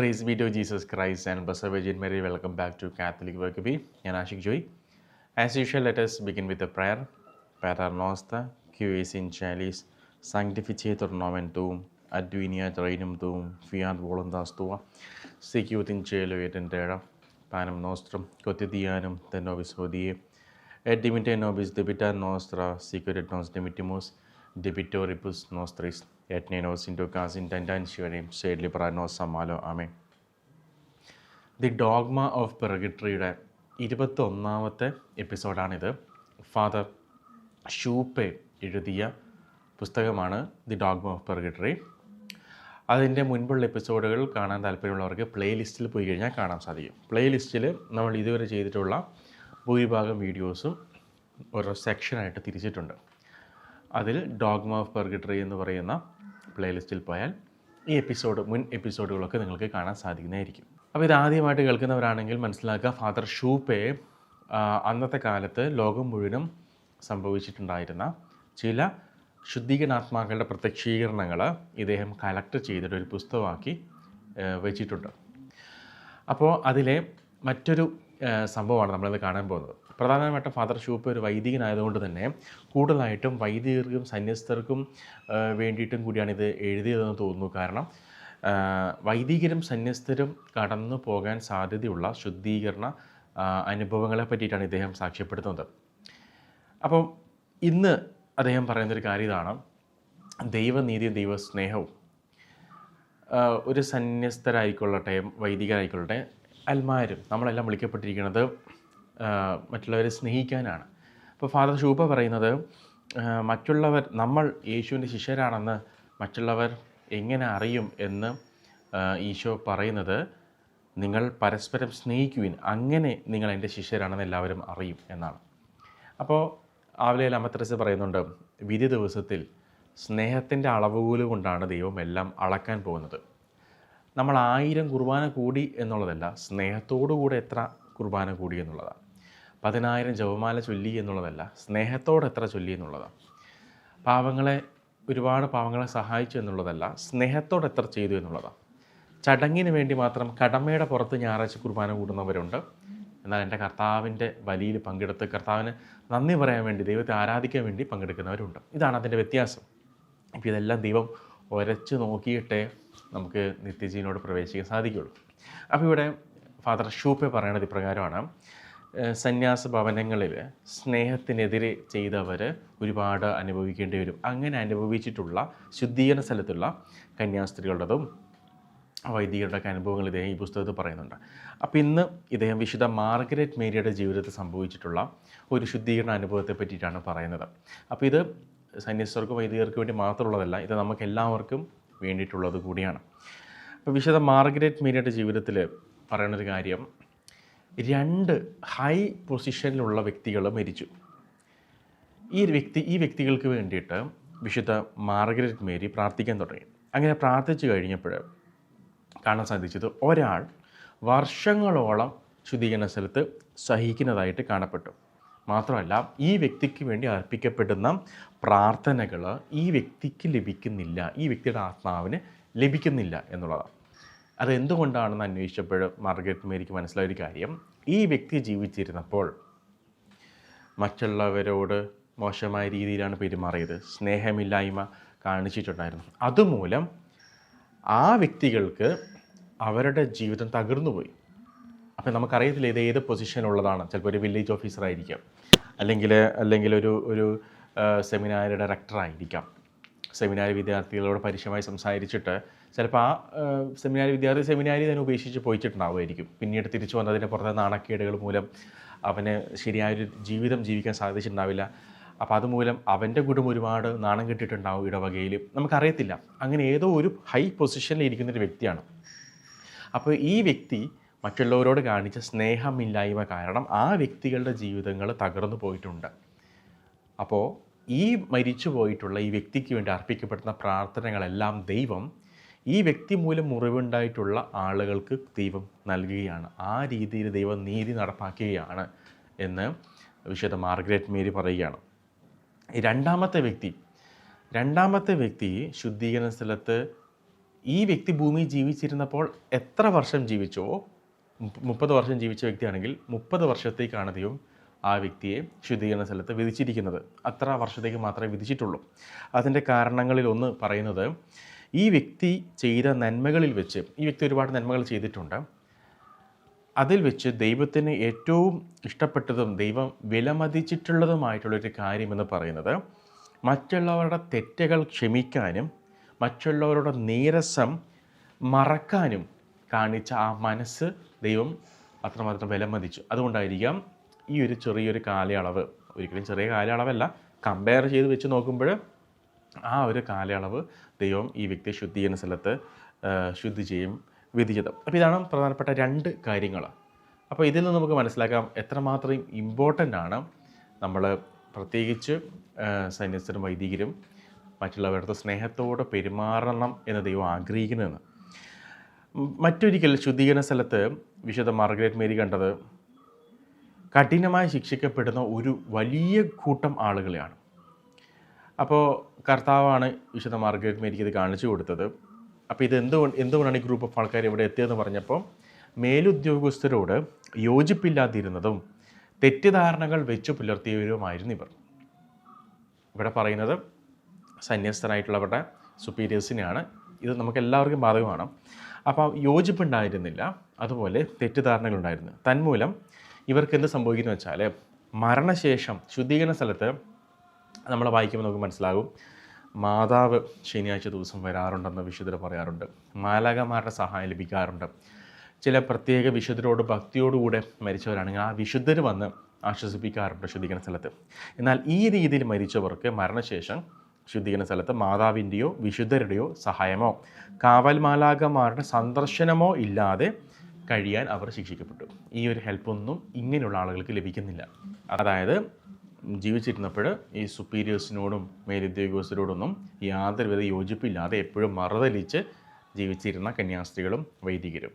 Praise be to Jesus Christ and blessed virgin Mary welcome back to catholic work B ഞാൻ Ashik Joy. As usual let's begin with a prayer പാരാർ നോസ്ത ക്യു എസ് ഇൻ ചാലീസ് സാങ്ക്ടിഫിച്ചേറ്റർ നോവൻ തൂം അഡ്വീനിയ ട്രെയിനും തൂം ഫിയാൻ വോളന്താസ് തുവ സിക്യൂത്തിൻ ചേലോ ഏറ്റന്റേഴ പാനം നോസ്ത്രം കൊത്തിദിയാനും തെന്നോബിസ് ഹോദിയെ എഡിമിറ്റെ നോബിസ് ഡെബിറ്റാൻ നോസ്ത്ര സീക്യൂരിറ്റ് നോസ് ഡെമിറ്റിമോസ് ഡെബിറ്റോറിപ്പുസ് നോസ്ത്രിസ് എറ്റ്നോസ് ഇന്റോ കാസിൻ ടെന്റാൻഷ്യോനെയും ഷെയ്ഡ്ലി പ്രാനോസ് സമാലോ ആമേ ദി ഡോഗ്മ ഓഫ് പെർഗിട്രിയുടെ ഇരുപത്തൊന്നാമത്തെ എപ്പിസോഡാണിത്. ഫാദർ ഷൂപ്പെ എഴുതിയ പുസ്തകമാണ് ദി ഡോഗ്മ ഓഫ് പെർഗിട്രി അതിന്റെ മുൻപുള്ള എപ്പിസോഡുകൾ കാണാൻ താല്പര്യമുള്ളവർക്ക് പ്ലേലിസ്റ്റിൽ പോയി കഴിഞ്ഞാൽ കാണാൻ സാധിക്കും. പ്ലേലിസ്റ്റിൽ നമ്മൾ ഇതുവരെ ചെയ്തിട്ടുള്ള ഭൂരിഭാഗം വീഡിയോസും ഓരോ സെക്ഷനായിട്ട് തിരിച്ചിട്ടുണ്ട്. അതിൽ ഡോഗ്മ ഓഫ് പെർഗിട്രി എന്ന് പറയുന്ന പ്ലേലിസ്റ്റിൽ പോയാൽ ഈ എപ്പിസോഡ് മുൻ എപ്പിസോഡുകളൊക്കെ നിങ്ങൾക്ക് കാണാൻ സാധിക്കുന്നതായിരിക്കും. അപ്പോൾ ഇത് ആദ്യമായിട്ട് കേൾക്കുന്നവരാണെങ്കിൽ മനസ്സിലാക്കുക ഫാദർ ഷൂപ്പെ അന്നത്തെ കാലത്ത് ലോകം മുഴുവനും സംഭവിച്ചിട്ടുണ്ടായിരുന്ന ചില ശുദ്ധീകരണാത്മാക്കളുടെ പ്രത്യക്ഷീകരണങ്ങൾ ഇദ്ദേഹം കളക്ട് ചെയ്തിട്ട് ഒരു പുസ്തകമാക്കി വെച്ചിട്ടുണ്ട്. അപ്പോൾ അതിലെ മറ്റൊരു സംഭവമാണ് നമ്മളിത് കാണാൻ പോകുന്നത്. പ്രധാനമായിട്ടും ഫാദർ ഷൂപ്പ് ഒരു വൈദികനായതുകൊണ്ട് തന്നെ കൂടുതലായിട്ടും വൈദികർക്കും സന്യസ്തർക്കും വേണ്ടിയിട്ടും കൂടിയാണ് ഇത് എഴുതിയതെന്ന് തോന്നുന്നു. കാരണം വൈദികരും സന്യസ്തരും കടന്നു പോകാൻ സാധ്യതയുള്ള ശുദ്ധീകരണ അനുഭവങ്ങളെ പറ്റിയിട്ടാണ് ഇദ്ദേഹം സാക്ഷ്യപ്പെടുത്തുന്നത്. അപ്പം ഇന്ന് അദ്ദേഹം പറയുന്നൊരു കാര്യം ഇതാണ്. ദൈവനീതിയും ദൈവസ്നേഹവും ഒരു സന്യസ്തരായിക്കൊള്ളട്ടെ വൈദികരായിക്കൊള്ളട്ടെ അൽമാരും നമ്മളെല്ലാം വിളിക്കപ്പെട്ടിരിക്കുന്നത് മറ്റുള്ളവരെ സ്നേഹിക്കാനാണ്. അപ്പോൾ ഫാദർ ഷൂപ്പ പറയുന്നത് മറ്റുള്ളവർ നമ്മൾ യേശുവിന്റെ ശിഷ്യരാണെന്ന് മറ്റുള്ളവർ എങ്ങനെ അറിയും എന്ന് ഈശോ പറയുന്നത് നിങ്ങൾ പരസ്പരം സ്നേഹിക്കുവിൻ അങ്ങനെ നിങ്ങൾ എന്റെ ശിഷ്യരാണെന്ന് എല്ലാവരും അറിയും എന്നാണ്. അപ്പോൾ ആവലയിൽ അമത്രസ് പറയുന്നുണ്ട് വിധി ദിവസത്തിൽ സ്നേഹത്തിന്റെ അളവുകൂൽ കൊണ്ടാണ് ദൈവം എല്ലാം അളക്കാൻ പോകുന്നത്. നമ്മൾ ആയിരം കുർബാന കൂടി എന്നുള്ളതല്ല സ്നേഹത്തോടു കൂടെ എത്ര കുർബാന കൂടി എന്നുള്ളതാണ്. പതിനായിരം ജപമാല ചൊല്ലി എന്നുള്ളതല്ല സ്നേഹത്തോടെ എത്ര ചൊല്ലി എന്നുള്ളതാണ്. പാവങ്ങളെ ഒരുപാട് പാവങ്ങളെ സഹായിച്ചു എന്നുള്ളതല്ല സ്നേഹത്തോടെ എത്ര ചെയ്തു എന്നുള്ളതാണ്. ചടങ്ങിന് വേണ്ടി മാത്രം കടമയുടെ പുറത്ത് ഞായറാഴ്ച കുർബാന കൂടുന്നവരുണ്ട്. എന്നാൽ എന്റെ കർത്താവിന്റെ വലിയിൽ പങ്കെടുത്ത് കർത്താവിന് നന്ദി പറയാൻ വേണ്ടി ദൈവത്തെ ആരാധിക്കാൻ വേണ്ടി പങ്കെടുക്കുന്നവരുണ്ട്. ഇതാണ് അതിന്റെ വ്യത്യാസം. ഇപ്പോൾ ഇതെല്ലാം ദൈവം ഒരച്ച് നോക്കിയിട്ടേ നമുക്ക് നിത്യജീവനോട് പ്രവേശിക്കാൻ സാധിക്കുകയുള്ളൂ അപ്പോൾ ഇവിടെ ഫാദർ ഷൂപ്പെ പറയണത് ഇപ്രകാരമാണ്. സന്യാസ ഭവനങ്ങളിൽ സ്നേഹത്തിനെതിരെ ചെയ്തവർ ഒരുപാട് അനുഭവിക്കേണ്ടി വരും. അങ്ങനെ അനുഭവിച്ചിട്ടുള്ള ശുദ്ധീകരണ സ്ഥലത്തുള്ള കന്യാസ്ത്രീകളുടേതും വൈദികരുടെയൊക്കെ അനുഭവങ്ങൾ ഇദ്ദേഹം ഈ പുസ്തകത്തിൽ പറയുന്നുണ്ട്. അപ്പോൾ ഇന്ന് ഇദ്ദേഹം വിശുദ്ധ മാർഗരറ്റ് മേരിയുടെ ജീവിതത്തിൽ സംഭവിച്ചിട്ടുള്ള ഒരു ശുദ്ധീകരണ അനുഭവത്തെ പറ്റിയിട്ടാണ് പറയുന്നത്. അപ്പോൾ ഇത് സന്യസ്തർക്കും വൈദികർക്കും വേണ്ടി മാത്രമുള്ളതല്ല ഇത് നമുക്ക് എല്ലാവർക്കും വേണ്ടിയിട്ടുള്ളത് കൂടിയാണ്. അപ്പോൾ വിശുദ്ധ മാർഗരറ്റ് മേരിയുടെ ജീവിതത്തിൽ പറയുന്നൊരു കാര്യം രണ്ട് ഹൈ പൊസിഷനിലുള്ള വ്യക്തികൾ മരിച്ചു. ഈ വ്യക്തി ഈ വ്യക്തികൾക്ക് വേണ്ടിയിട്ട് വിശുദ്ധ മാർഗരറ്റ് മേരി പ്രാർത്ഥിക്കാൻ തുടങ്ങി. അങ്ങനെ പ്രാർത്ഥിച്ചു കഴിഞ്ഞപ്പോൾ കാണാൻ സാധിച്ചത് ഒരാൾ വർഷങ്ങളോളം ശുദ്ധീകരണ സ്ഥലത്ത് സഹിക്കുന്നതായിട്ട് കാണപ്പെട്ടു. മാത്രമല്ല ഈ വ്യക്തിക്ക് വേണ്ടി അർപ്പിക്കപ്പെടുന്ന പ്രാർത്ഥനകൾ ഈ വ്യക്തിക്ക് ലഭിക്കുന്നില്ല ഈ വ്യക്തിയുടെ ആത്മാവിന് ലഭിക്കുന്നില്ല എന്നുള്ളതാണ്. അത് എന്തുകൊണ്ടാണെന്ന് അന്വേഷിച്ചപ്പോൾ മാർഗരറ്റ് മേരിക്ക് മനസ്സിലായ ഒരു കാര്യം. ഈ വ്യക്തി ജീവിച്ചിരുന്നപ്പോൾ മറ്റുള്ളവരോട് മോശമായ രീതിയിലാണ് പെരുമാറിയത്. സ്നേഹമില്ലായ്മ കാണിച്ചിട്ടുണ്ടായിരുന്നു. അതുമൂലം ആ വ്യക്തികൾക്ക് അവരുടെ ജീവിതം തകർന്നുപോയി. അപ്പം നമുക്കറിയത്തില്ല ഇത് ഏത് പൊസിഷനുള്ളതാണ് ചിലപ്പോൾ ഒരു വില്ലേജ് ഓഫീസർ ആയിരിക്കാം അല്ലെങ്കിൽ അല്ലെങ്കിൽ ഒരു ഒരു സെമിനാരി ഡയറക്ടർ ആയിരിക്കാം. സെമിനാരി വിദ്യാർത്ഥികളോട് പരുഷമായി സംസാരിച്ചിട്ട് ചിലപ്പോൾ ആ സെമിനാരി വിദ്യാർത്ഥി സെമിനാരി തന്നെ ഉപേക്ഷിച്ച് പോയിട്ടുണ്ടാവുമായിരിക്കും പിന്നീട് തിരിച്ചു വന്നതിന്റെ പുറത്തെ നാണക്കേടുകൾ മൂലം അവന് ശരിയായൊരു ജീവിതം ജീവിക്കാൻ സാധിച്ചിട്ടുണ്ടാവില്ല. അപ്പോൾ അതുമൂലം അവന്റെ കുടുംബം ഒരുപാട് നാണം കിട്ടിയിട്ടുണ്ടാവും ഇടവകയിൽ നമുക്കറിയത്തില്ല. അങ്ങനെ ഏതോ ഒരു ഹൈ പൊസിഷനിൽ ഇരിക്കുന്നൊരു വ്യക്തിയാണ്. അപ്പോൾ ഈ വ്യക്തി മറ്റുള്ളവരോട് കാണിച്ച സ്നേഹമില്ലായ്മ കാരണം ആ വ്യക്തികളുടെ ജീവിതങ്ങൾ തകർന്നു പോയിട്ടുണ്ട്. അപ്പോൾ ഈ മരിച്ചു പോയിട്ടുള്ള ഈ വ്യക്തിക്ക് വേണ്ടി അർപ്പിക്കപ്പെടുന്ന പ്രാർത്ഥനകളെല്ലാം ദൈവം ഈ വ്യക്തി മൂലം മുറിവുണ്ടായിട്ടുള്ള ആളുകൾക്ക് ദൈവം നൽകുകയാണ്. ആ രീതിയിൽ ദൈവം നീതി നടപ്പാക്കുകയാണ് എന്ന് വിശുദ്ധ മാർഗ്രറ്റ് മേരി പറയുകയാണ്. രണ്ടാമത്തെ വ്യക്തി രണ്ടാമത്തെ വ്യക്തി ശുദ്ധീകരണ സ്ഥലത്ത് ഈ വ്യക്തി ഭൂമി ജീവിച്ചിരുന്നപ്പോൾ എത്ര വർഷം ജീവിച്ചോ മുപ്പ- മുപ്പത് വർഷം ജീവിച്ച വ്യക്തിയാണെങ്കിൽ മുപ്പത് വർഷത്തേക്കാണ് ദൈവം ആ വ്യക്തിയെ ശുദ്ധീകരണ സ്ഥലത്ത് വിധിച്ചിരിക്കുന്നത്. അത്ര വർഷത്തേക്ക് മാത്രമേ വിധിച്ചിട്ടുള്ളൂ. അതിന്റെ കാരണങ്ങളിൽ ഒന്ന് പറയുന്നത് ഈ വ്യക്തി ചെയ്ത നന്മകളിൽ വെച്ച് ഈ വ്യക്തി ഒരുപാട് നന്മകൾ ചെയ്തിട്ടുണ്ട്. അതിൽ വെച്ച് ദൈവത്തിന് ഏറ്റവും ഇഷ്ടപ്പെട്ടതും ദൈവം വിലമതിച്ചിട്ടുള്ളതുമായിട്ടുള്ളൊരു കാര്യമെന്ന് പറയുന്നത് മറ്റുള്ളവരുടെ തെറ്റുകൾ ക്ഷമിക്കാനും മറ്റുള്ളവരുടെ നീരസം മറക്കാനും കാണിച്ച ആ മനസ്സ് ദൈവം അത്രമാത്രം വിലമതിച്ചു. അതുകൊണ്ടായിരിക്കാം ഈ ഒരു ചെറിയൊരു കാലയളവ് ഒരിക്കലും ചെറിയ കാലയളവല്ല കമ്പയർ ചെയ്ത് വെച്ച് നോക്കുമ്പോൾ ആ ഒരു കാലയളവ് ദൈവം ഈ വ്യക്തിയെ ശുദ്ധി ചെയ്യുന്ന സ്ഥലത്ത് ശുദ്ധി ചെയ്യും വിധിച്ചത് അപ്പോൾ ഇതാണ് പ്രധാനപ്പെട്ട രണ്ട് കാര്യങ്ങൾ അപ്പോൾ ഇതിൽ നിന്ന് നമുക്ക് മനസ്സിലാക്കാം എത്രമാത്രം ഇമ്പോർട്ടന്റ് ആണ് നമ്മൾ പ്രത്യേകിച്ച് സന്യസ്തരും വൈദികരും മറ്റുള്ളവരുടെ സ്നേഹത്തോടെ പെരുമാറണം എന്ന് ദൈവം ആഗ്രഹിക്കുന്നതെന്ന്. മറ്റൊരിക്കൽ ശുദ്ധീകരണ സ്ഥലത്ത് വിശുദ്ധ മാർഗരറ്റ് മേരി കണ്ടത് കഠിനമായി ശിക്ഷിക്കപ്പെടുന്ന ഒരു വലിയ കൂട്ടം ആളുകളെയാണ്. അപ്പോൾ കർത്താവാണ് വിശുദ്ധ മാർഗരറ്റ് മേരിക്ക് ഇത് കാണിച്ചു കൊടുത്തത്. അപ്പോൾ ഇത് എന്തുകൊണ്ട് എന്തുകൊണ്ടാണ് ഈ ഗ്രൂപ്പ് ഓഫ് ആൾക്കാർ ഇവിടെ എത്തിയതെന്ന് പറഞ്ഞപ്പോൾ മേലുദ്യോഗസ്ഥരോട് യോജിപ്പില്ലാതിരുന്നതും തെറ്റിദ്ധാരണകൾ വെച്ചു പുലർത്തിയവരുമായിരുന്നു ഇവർ. ഇവിടെ പറയുന്നത് സന്യസ്തനായിട്ടുള്ളവരുടെ സുപ്പീരിയേഴ്സിനെയാണ് ഇത് നമുക്ക് എല്ലാവർക്കും ബാധകമാണ്. അപ്പോൾ യോജിപ്പുണ്ടായിരുന്നില്ല. അതുപോലെ തെറ്റിദ്ധാരണകളുണ്ടായിരുന്നു. തന്മൂലം ഇവർക്ക് എന്ത് സംഭവിക്കുന്നു വെച്ചാൽ മരണശേഷം ശുദ്ധീകരണ സ്ഥലത്ത് നമ്മൾ വായിക്കുമ്പോൾ നമുക്ക് മനസ്സിലാകും. മാതാവ് ശനിയാഴ്ച ദിവസം വരാറുണ്ടെന്ന് വിശുദ്ധർ പറയാറുണ്ട്. മാലാകമാരുടെ സഹായം ലഭിക്കാറുണ്ട്. ചില പ്രത്യേക വിശുദ്ധരോട് ഭക്തിയോടുകൂടെ മരിച്ചവരാണെങ്കിൽ ആ വിശുദ്ധർ വന്ന് ആശ്വസിപ്പിക്കാറുണ്ട് ശുദ്ധീകരണ സ്ഥലത്ത്. എന്നാൽ ഈ രീതിയിൽ മരിച്ചവർക്ക് മരണശേഷം ശുദ്ധീകരണ സ്ഥലത്ത് മാതാവിന്റെയോ വിശുദ്ധരുടെയോ സഹായമോ കാവൽ മാലാകമാരുടെ സന്ദർശനമോ ഇല്ലാതെ കഴിയാൻ അവർ ശിക്ഷിക്കപ്പെട്ടു. ഈ ഒരു ഹെൽപ്പൊന്നും ഇങ്ങനെയുള്ള ആളുകൾക്ക് ലഭിക്കുന്നില്ല. അതായത് ജീവിച്ചിരുന്നപ്പോൾ ഈ സുപ്പീരിയേഴ്സിനോടും മേലുദ്യോഗസ്ഥരോടൊന്നും യാതൊരുവിധ യോജിപ്പില്ലാതെ എപ്പോഴും മറുതലിച്ച് ജീവിച്ചിരുന്ന കന്യാസ്ത്രീകളും വൈദികരും.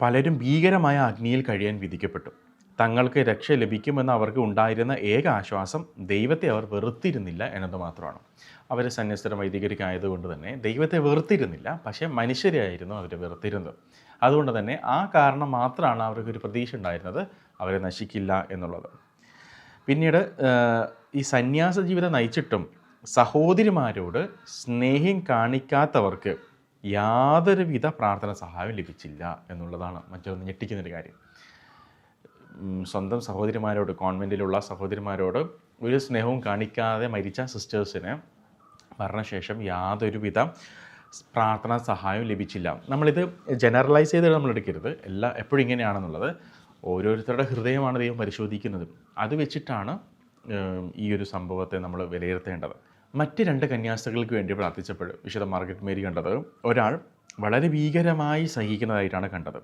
പലരും ഭീകരമായ അഗ്നിയിൽ കഴിയാൻ വിധിക്കപ്പെട്ടു. തങ്ങൾക്ക് രക്ഷ ലഭിക്കുമെന്ന് അവർക്ക് ഉണ്ടായിരുന്ന ഏക ആശ്വാസം ദൈവത്തെ അവർ വെറുത്തിരുന്നില്ല എന്നത് മാത്രമാണ്. അവർ സന്യസ്തര വൈദികർക്ക് ആയതുകൊണ്ട് തന്നെ ദൈവത്തെ വെറുത്തിരുന്നില്ല പക്ഷേ മനുഷ്യരെയായിരുന്നു അവർ വെറുത്തിരുന്നത്. അതുകൊണ്ട് തന്നെ ആ കാരണം മാത്രമാണ് അവർക്കൊരു പ്രതീക്ഷ ഉണ്ടായിരുന്നത് അവരെ നശിക്കില്ല എന്നുള്ളത്. പിന്നീട് ഈ സന്യാസ ജീവിതം നയിച്ചിട്ടും സഹോദരിമാരോട് സ്നേഹം കാണിക്കാത്തവർക്ക് യാതൊരുവിധ പ്രാർത്ഥന സഹായം ലഭിച്ചില്ല എന്നുള്ളതാണ് മറ്റൊന്ന് ഞെട്ടിക്കുന്നൊരു കാര്യം. സ്വന്തം സഹോദരിമാരോട് കോൺവെന്റിലുള്ള സഹോദരിമാരോട് ഒരു സ്നേഹവും കാണിക്കാതെ മരിച്ച സിസ്റ്റേഴ്സിന് മരണശേഷം യാതൊരുവിധ പ്രാർത്ഥനാ സഹായം ലഭിച്ചില്ല. നമ്മളിത് ജനറലൈസ് ചെയ്ത് നമ്മൾ എടുക്കരുത്. എല്ലാ എപ്പോഴും ഇങ്ങനെയാണെന്നുള്ളത്. ഓരോരുത്തരുടെ ഹൃദയമാണ് ദൈവം പരിശോധിക്കുന്നത്. അത് വെച്ചിട്ടാണ് ഈ ഒരു സംഭവത്തെ നമ്മൾ വിലയിരുത്തേണ്ടത്. മറ്റ് രണ്ട് കന്യാസ്ത്രീകൾക്ക് വേണ്ടി പ്രാർത്ഥിച്ചപ്പോൾ വിശുദ്ധ മാർഗറ്റ് മേരി കണ്ടത് ഒരാൾ വളരെ ഭീകരമായി സഹിക്കുന്നതായിട്ടാണ് കണ്ടത്.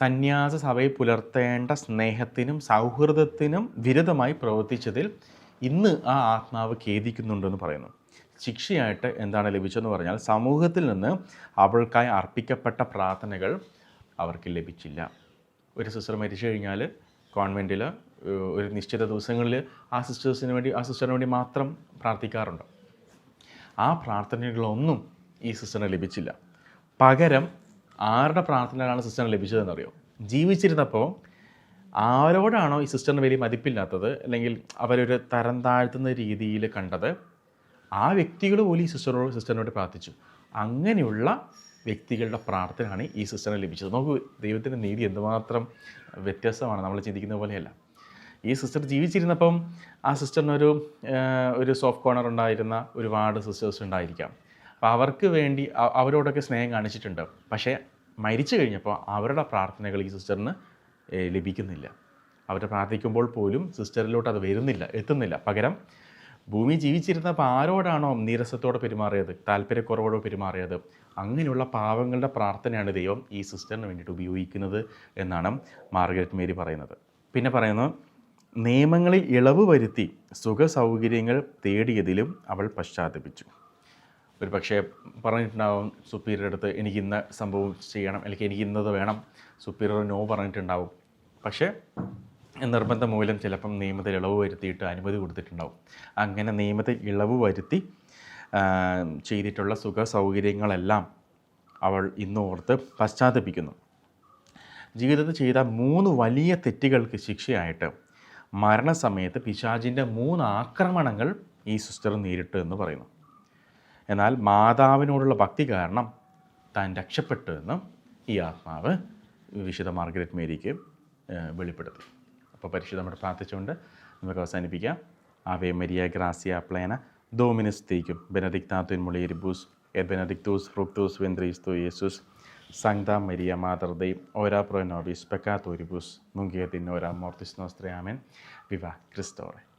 സന്യാസ സഭയിൽ പുലർത്തേണ്ട സ്നേഹത്തിനും സൗഹൃദത്തിനും വിരുദ്ധമായി പ്രവർത്തിച്ചതിൽ ഇന്ന് ആ ആത്മാവ് ഖേദിക്കുന്നുണ്ടെന്ന് പറയുന്നു. ശിക്ഷയായിട്ട് എന്താണ് ലഭിച്ചതെന്ന് പറഞ്ഞാൽ സമൂഹത്തിൽ നിന്ന് അവൾക്കായി അർപ്പിക്കപ്പെട്ട പ്രാർത്ഥനകൾ അവർക്ക് ലഭിച്ചില്ല. ഒരു സിസ്റ്റർ മരിച്ചു കഴിഞ്ഞാൽ കോൺവെന്റിൽ ഒരു നിശ്ചിത ദിവസങ്ങളിൽ ആ സിസ്റ്റേഴ്സിന് വേണ്ടി ആ സിസ്റ്ററിന് വേണ്ടി മാത്രം പ്രാർത്ഥിക്കാറുണ്ട്. ആ പ്രാർത്ഥനകളൊന്നും ഈ സിസ്റ്ററിന് ലഭിച്ചില്ല. പകരം ആരുടെ പ്രാർത്ഥനകളാണ് സിസ്റ്ററിന് ലഭിച്ചതെന്നറിയോ? ജീവിച്ചിരുന്നപ്പോൾ ആരോടാണോ ഈ സിസ്റ്ററിന് വലിയ മതിപ്പില്ലാത്തത്? അല്ലെങ്കിൽ അവരൊരു തരം താഴ്ത്തുന്ന രീതിയിൽ കണ്ടത്? ആ വ്യക്തികൾ പോലും ഈ സിസ്റ്ററോട് സിസ്റ്ററിനോട് പ്രാർത്ഥിച്ചു. അങ്ങനെയുള്ള വ്യക്തികളുടെ പ്രാർത്ഥനയാണ് ഈ സിസ്റ്ററിന് ലഭിച്ചത്. നോക്കൂ ദൈവത്തിന്റെ നീതി എന്തുമാത്രം വ്യത്യസ്തമാണ്. നമ്മൾ ചിന്തിക്കുന്ന പോലെയല്ല. ഈ സിസ്റ്റർ ജീവിച്ചിരുന്നപ്പം ആ സിസ്റ്ററിനൊരു ഒരു സോഫ്റ്റ് കോർണർ ഉണ്ടായിരുന്ന ഒരുപാട് സിസ്റ്റേഴ്സ് ഉണ്ടായിരിക്കാം. അപ്പോൾ അവർക്ക് വേണ്ടി അവരോടൊക്കെ സ്നേഹം കാണിച്ചിട്ടുണ്ട്. പക്ഷേ മരിച്ചു കഴിഞ്ഞപ്പോൾ അവരുടെ പ്രാർത്ഥനകൾ ഈ സിസ്റ്ററിന് ലഭിക്കുന്നില്ല. അവർ പ്രാർത്ഥിക്കുമ്പോൾ പോലും സിസ്റ്ററിലോട്ട് അത് വരുന്നില്ല എത്തുന്നില്ല. പകരം ഭൂമി ജീവിച്ചിരുന്നപ്പോൾ ആരോടാണോ നീരസത്തോടെ പെരുമാറിയത് താല്പര്യക്കുറവോടെ പെരുമാറിയത്? അങ്ങനെയുള്ള പാവങ്ങളുടെ പ്രാർത്ഥനയാണ് ദൈവം ഈ സിസ്റ്ററിന് വേണ്ടിയിട്ട് ഉപയോഗിക്കുന്നത് എന്നാണ് മാർഗരറ്റ് മേരി പറയുന്നത്. പിന്നെ പറയുന്നത് നിയമങ്ങളിൽ ഇളവ് വരുത്തി സുഖ സൗകര്യങ്ങൾ തേടിയതിലും അവൾ പശ്ചാത്തപിച്ചു. ഒരു പക്ഷേ പറഞ്ഞിട്ടുണ്ടാവും സുപ്പീരിയർ അടുത്ത് എനിക്ക് ഇന്ന സംഭവം ചെയ്യണം അല്ലെങ്കിൽ എനിക്ക് ഇന്നത് വേണം സുപ്പീരിയർ നോ പറഞ്ഞിട്ടുണ്ടാവും. പക്ഷേ നിർബന്ധം മൂലം ചിലപ്പം നിയമത്തിൽ ഇളവ് വരുത്തിയിട്ട് അനുമതി കൊടുത്തിട്ടുണ്ടാവും. അങ്ങനെ നിയമത്തിൽ ഇളവ് വരുത്തി ചെയ്തിട്ടുള്ള സുഖ സൗകര്യങ്ങളെല്ലാം അവൾ ഇന്നോർത്ത് പശ്ചാത്തപിക്കുന്നു. ജീവിതത്തിൽ ചെയ്ത മൂന്ന് വലിയ തെറ്റുകൾക്ക് ശിക്ഷയായിട്ട് മരണസമയത്ത് പിശാചിന്റെ മൂന്ന് ആക്രമണങ്ങൾ ഈ സിസ്റ്റർ നേരിട്ടു എന്ന് പറയുന്നു. എന്നാൽ മാതാവിനോടുള്ള ഭക്തി കാരണം താൻ രക്ഷപ്പെട്ടു എന്നും ഈ ആത്മാവ് വിശുദ്ധ മാർഗരറ്റ് മേരിക്ക് വെളിപ്പെടുത്തി. അപ്പോൾ പരിശുദ്ധമായിട്ട് പ്രാർത്ഥിച്ചുകൊണ്ട് നമുക്ക് അവസാനിപ്പിക്കാം ആവേ മരിയ ഗ്രാസിയ പ്ലേന ഡോമിനസ് തേക്കും ബെനദിക്താത്തുൻ മുളിയരിബൂസ് എ ബെനദിക്തൂസ് ഫ്രുക്തൂസ് വെന്ത്രീസ്തു യേസുസ് Sancta മരിയ nobis peccatoribus, nunc et in hora mortis nostre. Amen. Viva Christore.